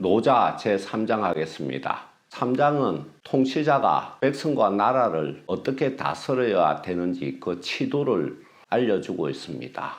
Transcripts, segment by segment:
노자 제3장 하겠습니다. 3장은 통치자가 백성과 나라를 어떻게 다스려야 되는지 그 치도를 알려주고 있습니다.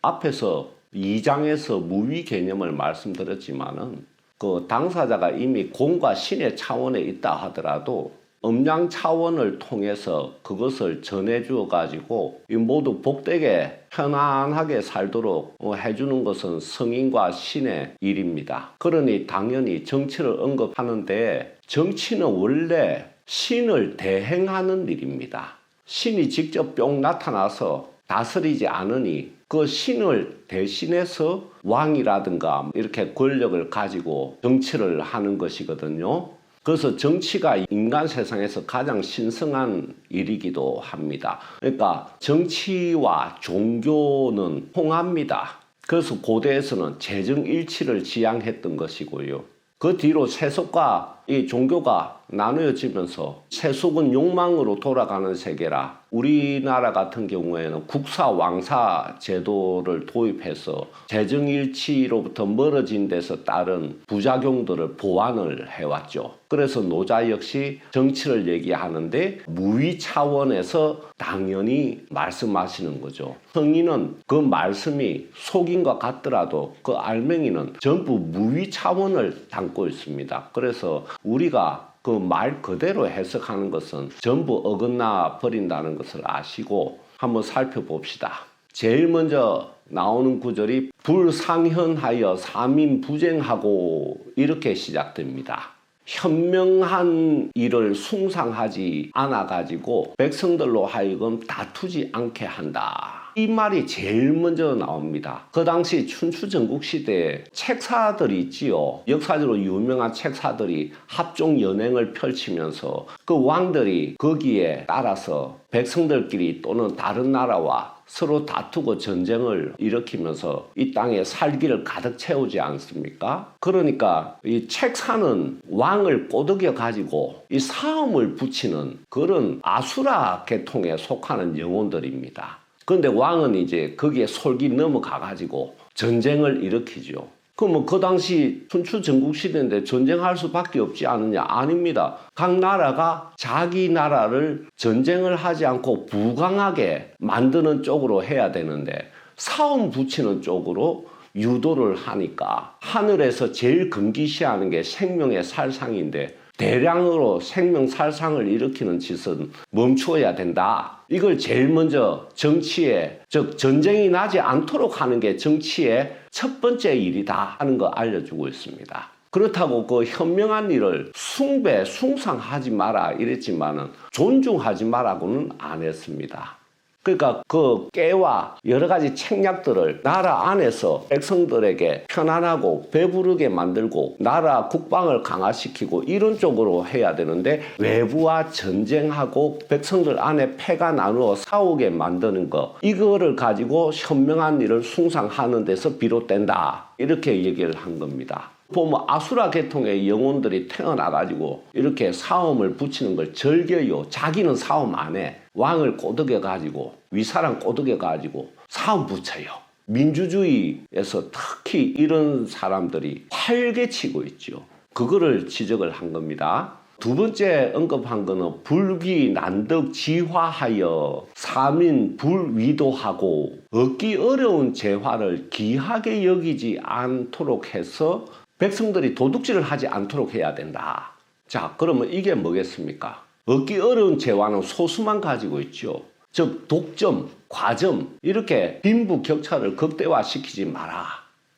앞에서 2장에서 무위 개념을 말씀드렸지만은 그 당사자가 이미 공과 신의 차원에 있다 하더라도 음양 차원을 통해서 그것을 전해주어 가지고 이 모두 복되게 편안하게 살도록 어, 해주는 것은 성인과 신의 일입니다. 그러니 당연히 정치를 언급하는데 정치는 원래 신을 대행하는 일입니다. 신이 직접 뿅 나타나서 다스리지 않으니 그 신을 대신해서 왕이라든가 이렇게 권력을 가지고 정치를 하는 것이거든요. 그래서 정치가 인간 세상에서 가장 신성한 일이기도 합니다. 그러니까 정치와 종교는 통합니다. 그래서 고대에서는 재정일치를 지향했던 것이고요. 그 뒤로 세속과 이 종교가 나누어지면서 세속은 욕망으로 돌아가는 세계라 우리나라 같은 경우에는 국사 왕사 제도를 도입해서 재정 일치로부터 멀어진 데서 따른 부작용들을 보완을 해왔죠. 그래서 노자 역시 정치를 얘기하는데 무위 차원에서 당연히 말씀하시는 거죠. 성인은 그 말씀이 속인과 같더라도 그 알맹이는 전부 무위 차원을 담고 있습니다. 그래서 우리가 그 말 그대로 해석하는 것은 전부 어긋나 버린다는 것을 아시고 한번 살펴봅시다. 제일 먼저 나오는 구절이 불상현하여 삼인부쟁하고 이렇게 시작됩니다. 현명한 일을 숭상하지 않아 가지고 백성들로 하여금 다투지 않게 한다. 이 말이 제일 먼저 나옵니다. 그 당시 춘추 전국 시대에 책사들이 있지요. 역사적으로 유명한 책사들이 합종 연행을 펼치면서 그 왕들이 거기에 따라서 백성들끼리 또는 다른 나라와 서로 다투고 전쟁을 일으키면서 이 땅에 살기를 가득 채우지 않습니까? 그러니까 이 책사는 왕을 꼬드겨 가지고 이 사음을 붙이는 그런 아수라 계통에 속하는 영혼들입니다. 그런데 왕은 이제 거기에 솔기 넘어가 가지고 전쟁을 일으키죠. 그러면 그 당시 춘추 전국 시대인데 전쟁할 수밖에 없지 않느냐? 아닙니다. 각 나라가 자기 나라를 전쟁을 하지 않고 부강하게 만드는 쪽으로 해야 되는데 사움 붙이는 쪽으로 유도를 하니까 하늘에서 제일 금기시하는 게 생명의 살상인데 대량으로 생명 살상을 일으키는 짓은 멈추어야 된다. 이걸 제일 먼저 정치에 즉 전쟁이 나지 않도록 하는 게 정치의 첫 번째 일이다 하는 거 알려주고 있습니다. 그렇다고 그 현명한 일을 숭배, 숭상하지 마라 이랬지만은 존중하지 마라고는 안 했습니다. 그러니까 그 깨와 여러 가지 책략들을 나라 안에서 백성들에게 편안하고 배부르게 만들고 나라 국방을 강화시키고 이런 쪽으로 해야 되는데 외부와 전쟁하고 백성들 안에 패가 나누어 싸우게 만드는 거 이거를 가지고 현명한 일을 숭상하는 데서 비롯된다 이렇게 얘기를 한 겁니다. 보면 아수라 계통의 영혼들이 태어나가지고 이렇게 사움을 붙이는 걸 즐겨요. 자기는 사움 안 해. 왕을 꼬드겨 가지고 위사랑 꼬드겨 가지고 사움 붙여요. 민주주의에서 특히 이런 사람들이 활개치고 있죠. 그거를 지적을 한 겁니다. 두 번째 언급한 거는 불기 난덕 지화하여 사민 불위도하고 얻기 어려운 재화를 귀하게 여기지 않도록 해서 백성들이 도둑질을 하지 않도록 해야 된다. 자, 그러면 이게 뭐겠습니까? 얻기 어려운 재화는 소수만 가지고 있죠. 즉, 독점, 과점, 이렇게 빈부 격차를 극대화시키지 마라.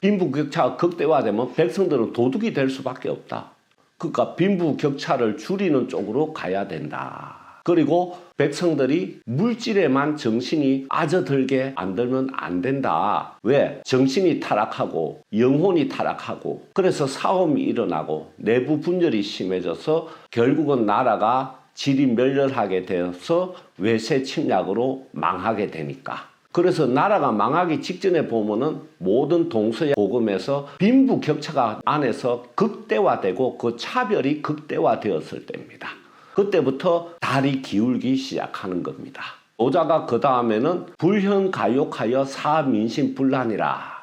빈부 격차가 극대화되면 백성들은 도둑이 될 수밖에 없다. 그러니까 빈부 격차를 줄이는 쪽으로 가야 된다. 그리고 백성들이 물질에만 정신이 아져들게 안 들면 안 된다. 왜? 정신이 타락하고 영혼이 타락하고 그래서 싸움이 일어나고 내부 분열이 심해져서 결국은 나라가 질이 멸렬하게 되어서 외세 침략으로 망하게 되니까. 그래서 나라가 망하기 직전에 보면은 모든 동서양 복음에서 빈부 격차가 안에서 극대화되고 그 차별이 극대화되었을 때입니다. 그때부터 달이 기울기 시작하는 겁니다. 오자가 그 다음에는 불현가욕하여 사민심 분란이라.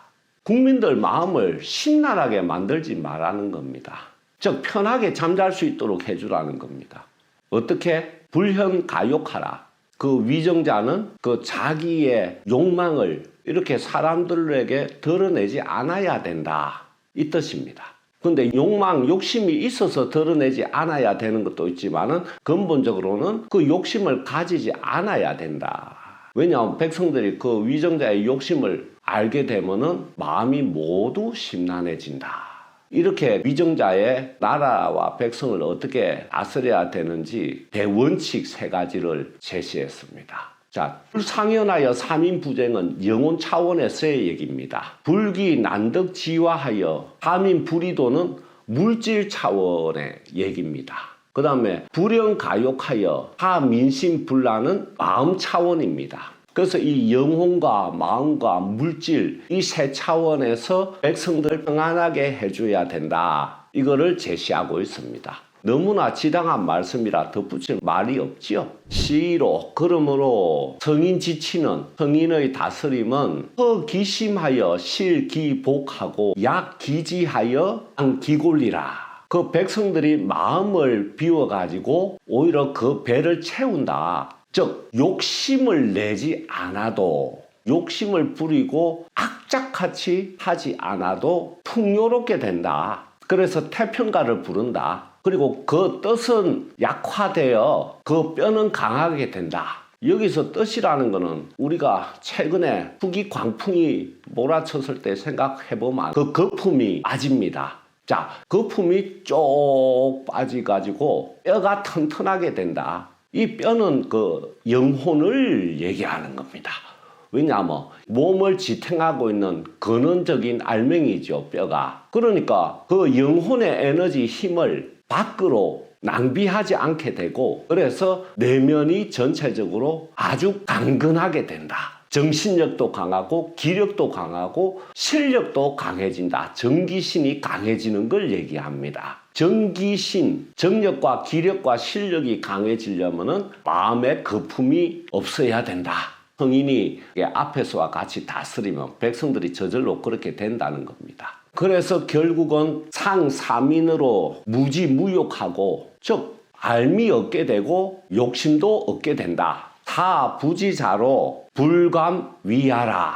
국민들 마음을 신랄하게 만들지 말라는 겁니다. 즉 편하게 잠잘 수 있도록 해주라는 겁니다. 어떻게 불현 가욕하라. 그 위정자는 그 자기의 욕망을 이렇게 사람들에게 드러내지 않아야 된다. 이 뜻입니다. 근데 욕망, 욕심이 있어서 드러내지 않아야 되는 것도 있지만은 근본적으로는 그 욕심을 가지지 않아야 된다. 왜냐하면 백성들이 그 위정자의 욕심을 알게 되면은 마음이 모두 심란해진다. 이렇게 위정자의 나라와 백성을 어떻게 다스려야 되는지 대원칙 세 가지를 제시했습니다. 자, 불상현하여 삼인 부쟁은 영혼 차원에서의 얘기입니다. 불기 난덕 지화하여 삼인 불이도는 물질 차원의 얘기입니다. 그 다음에 불영 가욕하여 하민심 불란은 마음 차원입니다. 그래서 이 영혼과 마음과 물질 이 세 차원에서 백성들 평안하게 해줘야 된다. 이거를 제시하고 있습니다. 너무나 지당한 말씀이라 덧붙일 말이 없지요. 시로 그러므로 성인 지치는 성인의 다스림은 허기심하여 실기복하고 약기지하여 안기골리라. 그 백성들이 마음을 비워가지고 오히려 그 배를 채운다. 즉 욕심을 내지 않아도 욕심을 부리고 악착같이 하지 않아도 풍요롭게 된다. 그래서 태평가를 부른다. 그리고 그 뜻은 약화되어 그 뼈는 강하게 된다. 여기서 뜻이라는 것은 우리가 최근에 후기 광풍이 몰아쳤을 때 생각해보면 그 거품이 빠집니다. 자, 거품이 쭉 빠지가지고 뼈가 튼튼하게 된다. 이 뼈는 그 영혼을 얘기하는 겁니다. 왜냐하면 몸을 지탱하고 있는 근원적인 알맹이죠, 뼈가. 그러니까 그 영혼의 에너지 힘을 밖으로 낭비하지 않게 되고 그래서 내면이 전체적으로 아주 강건하게 된다. 정신력도 강하고 기력도 강하고 실력도 강해진다. 정기신이 강해지는 걸 얘기합니다. 정기신, 정력과 기력과 실력이 강해지려면은 마음의 거품이 없어야 된다. 성인이 앞에서와 같이 다스리면 백성들이 저절로 그렇게 된다는 겁니다. 그래서 결국은 상사민으로 무지무욕하고 즉 알미 얻게 되고 욕심도 얻게 된다. 사부지자로 불감 위하라.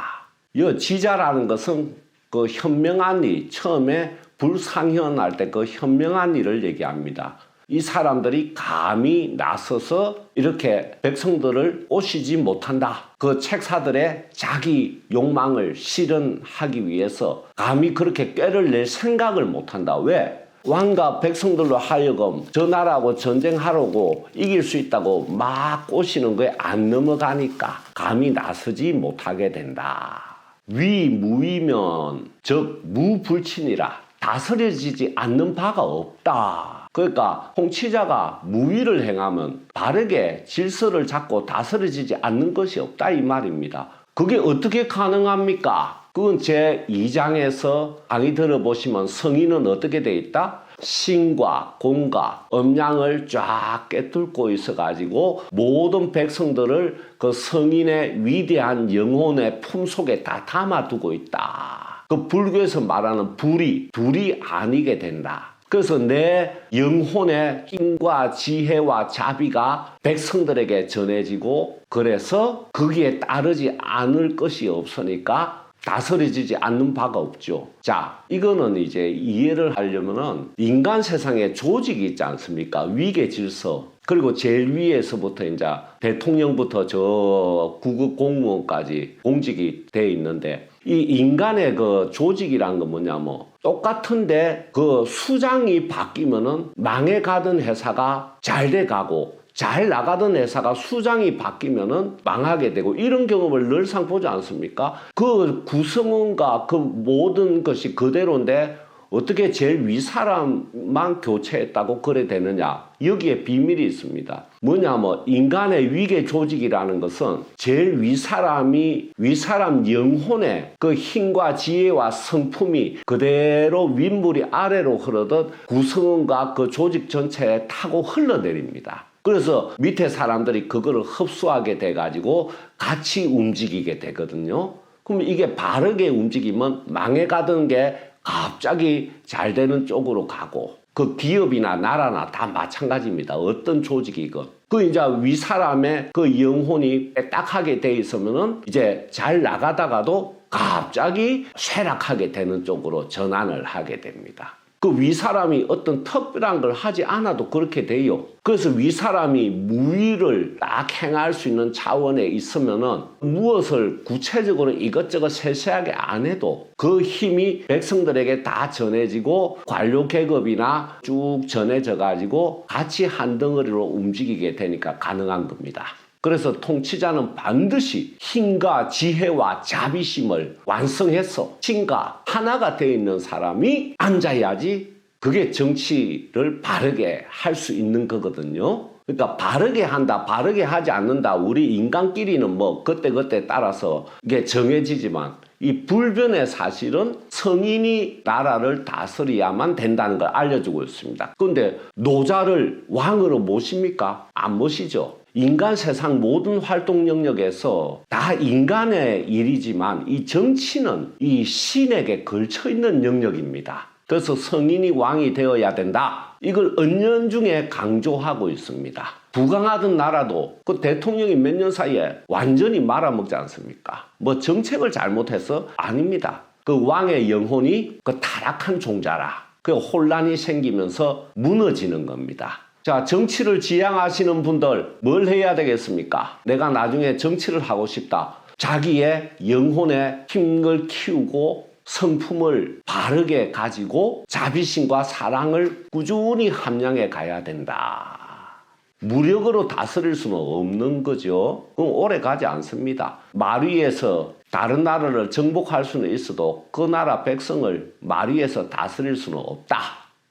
이 지자라는 것은 그 현명한 이 처음에 불상현할 때 그 현명한 일을 얘기합니다. 이 사람들이 감히 나서서 이렇게 백성들을 오시지 못한다. 그 책사들의 자기 욕망을 실현하기 위해서 감히 그렇게 꾀를 낼 생각을 못한다. 왜? 왕과 백성들로 하여금 저 나라하고 전쟁하려고 이길 수 있다고 막 꼬시는 거에 안 넘어가니까 감히 나서지 못하게 된다. 위무이면 즉 무불친이라 다스려지지 않는 바가 없다. 그러니까 통치자가 무위를 행하면 바르게 질서를 잡고 다스려지지 않는 것이 없다 이 말입니다. 그게 어떻게 가능합니까? 그건 제 2장에서 강의 들어보시면 성인은 어떻게 돼 있다? 신과 공과 음양을 쫙 깨뚫고 있어가지고 모든 백성들을 그 성인의 위대한 영혼의 품 속에 다 담아두고 있다. 그 불교에서 말하는 불이 둘이 아니게 된다. 그래서 내 영혼의 힘과 지혜와 자비가 백성들에게 전해지고 그래서 거기에 따르지 않을 것이 없으니까 다스려지지 않는 바가 없죠. 자, 이거는 이제 이해를 하려면은 인간 세상에 조직이 있지 않습니까? 위계 질서. 그리고 제일 위에서부터 이제 대통령부터 저 구급 공무원까지 공직이 돼 있는데 이 인간의 그 조직이란 건 뭐냐면 똑같은데 그 수장이 바뀌면은 망해가던 회사가 잘 돼가고 잘 나가던 회사가 수장이 바뀌면은 망하게 되고 이런 경험을 늘상 보지 않습니까? 그 구성원과 그 모든 것이 그대로인데 어떻게 제일 위 사람만 교체했다고 그래 되느냐? 여기에 비밀이 있습니다. 뭐냐면 인간의 위계 조직이라는 것은 제일 위 사람이 위 사람 영혼의 그 힘과 지혜와 성품이 그대로 윗물이 아래로 흐르듯 구성원과 그 조직 전체에 타고 흘러내립니다. 그래서 밑에 사람들이 그거를 흡수하게 돼 가지고 같이 움직이게 되거든요. 그럼 이게 바르게 움직이면 망해가던 게 갑자기 잘 되는 쪽으로 가고 그 기업이나 나라나 다 마찬가지입니다. 어떤 조직이건. 그 이제 위 사람의 그 영혼이 빽딱하게 돼 있으면은 이제 잘 나가다가도 갑자기 쇠락하게 되는 쪽으로 전환을 하게 됩니다. 그 위 사람이 어떤 특별한 걸 하지 않아도 그렇게 돼요. 그래서 위 사람이 무위를 딱 행할 수 있는 차원에 있으면은 무엇을 구체적으로 이것저것 세세하게 안 해도 그 힘이 백성들에게 다 전해지고 관료 계급이나 쭉 전해져 가지고 같이 한 덩어리로 움직이게 되니까 가능한 겁니다. 그래서 통치자는 반드시 힘과 지혜와 자비심을 완성해서 신과 하나가 되어 있는 사람이 앉아야지 그게 정치를 바르게 할 수 있는 거거든요. 그러니까 바르게 한다, 바르게 하지 않는다. 우리 인간끼리는 뭐 그때그때 따라서 이게 정해지지만 이 불변의 사실은 성인이 나라를 다스려야만 된다는 걸 알려주고 있습니다. 그런데 노자를 왕으로 모십니까? 안 모시죠. 인간 세상 모든 활동 영역에서 다 인간의 일이지만 이 정치는 이 신에게 걸쳐 있는 영역입니다. 그래서 성인이 왕이 되어야 된다. 이걸 은연중에 강조하고 있습니다. 부강하던 나라도 그 대통령이 몇 년 사이에 완전히 말아먹지 않습니까? 뭐 정책을 잘못해서 아닙니다. 그 왕의 영혼이 그 타락한 종자라. 그 혼란이 생기면서 무너지는 겁니다. 자, 정치를 지향하시는 분들 뭘 해야 되겠습니까? 내가 나중에 정치를 하고 싶다. 자기의 영혼의 힘을 키우고 성품을 바르게 가지고 자비심과 사랑을 꾸준히 함양해 가야 된다. 무력으로 다스릴 수는 없는 거죠. 그럼 오래 가지 않습니다. 말 위에서 다른 나라를 정복할 수는 있어도 그 나라 백성을 말 위에서 다스릴 수는 없다.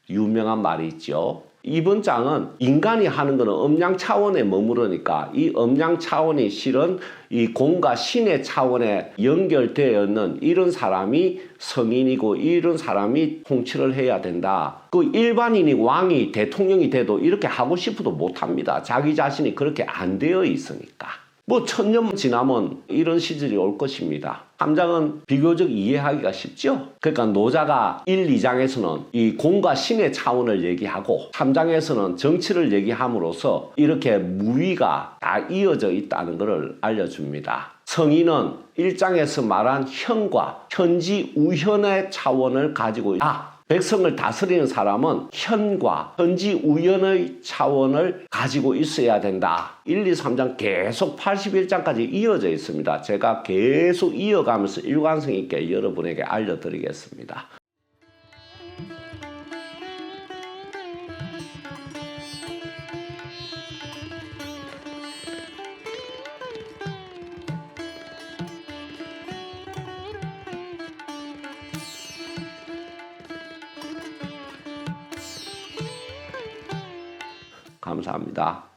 유명한 말이 있죠. 이번 장은 인간이 하는 것은 음양 차원에 머무르니까 이 음양 차원이 실은 이 공과 신의 차원에 연결되어 있는 이런 사람이 성인이고 이런 사람이 통치를 해야 된다. 그 일반인이 왕이 대통령이 돼도 이렇게 하고 싶어도 못합니다. 자기 자신이 그렇게 안 되어 있으니까. 뭐 천년 지나면 이런 시절이 올 것입니다. 3장은 비교적 이해하기가 쉽죠? 그러니까 노자가 1, 2장에서는 이 공과 신의 차원을 얘기하고 3장에서는 정치를 얘기함으로써 이렇게 무위가 다 이어져 있다는 것을 알려줍니다. 성인은 1장에서 말한 현과 현지 우현의 차원을 가지고 있다. 백성을 다스리는 사람은 현과 현지 우연의 차원을 가지고 있어야 된다. 1, 2, 3장 계속 81장까지 이어져 있습니다. 제가 계속 이어가면서 일관성 있게 여러분에게 알려드리겠습니다. 감사합니다.